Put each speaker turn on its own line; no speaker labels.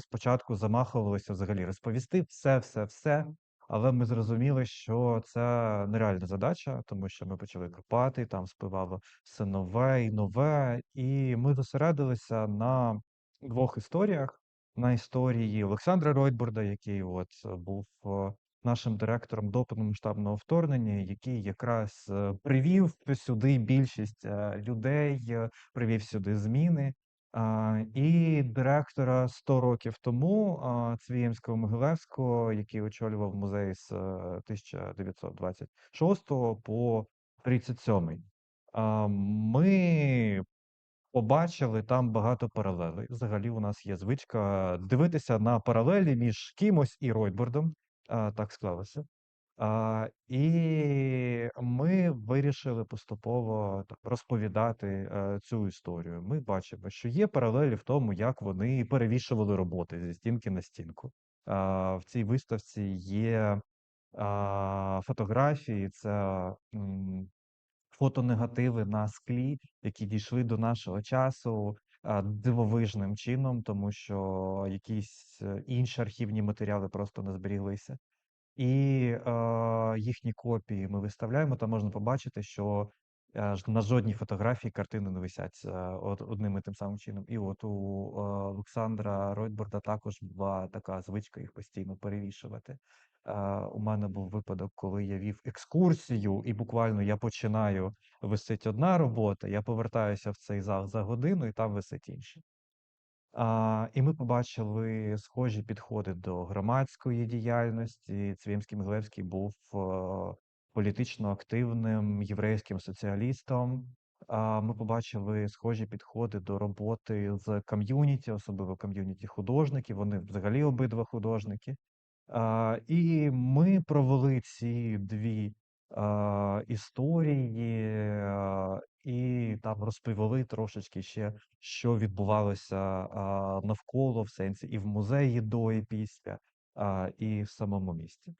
спочатку замахувалися взагалі розповісти все, все, все, але ми зрозуміли, що це нереальна задача, тому що ми почали копати, там спливало все нове і нове, і ми зосередилися на двох історіях. На історії Олександра Ройтбурда, який от е, був е, нашим директором до повномасштабного вторгнення, який якраз е, привів сюди більшість людей, привів сюди зміни. І директора 100 років тому Цвіємського Могилевського, який очолював музей з е, 1926 по 37. А, Ми побачили там багато паралелей. Взагалі, у нас є звичка дивитися на паралелі між кимось і Ройтбурдом. А, Так склалося. І ми вирішили поступово так розповідати е, цю історію. Ми бачимо, що є паралелі в тому, як вони перевішували роботи зі стінки на стінку. В цій виставці є фотографії, це фотонегативи на склі, які дійшли до нашого часу дивовижним чином, тому що якісь е, інші архівні матеріали просто не зберіглися. І, е, їхні копії ми виставляємо, там можна побачити, що, е, ж на жодній фотографії картини не висять, е, от одним і тим самим чином. І от у, е, Олександра Ройтбурда також була така звичка їх постійно перевішувати. Е, у мене був випадок, коли я вів екскурсію, і буквально я починаю, висить одна робота, я повертаюся в цей зал за годину, і там висить інша. І ми побачили схожі підходи до громадської діяльності. Цвємський Миглевський був е, політично активним єврейським соціалістом. Ми побачили схожі підходи до роботи з ком'юніті, особливо ком'юніті художників. Вони взагалі обидва художники. І ми провели ці дві історії і там розповіли трошечки ще, що відбувалося навколо в сенсі і в музеї до і після, і в самому місті.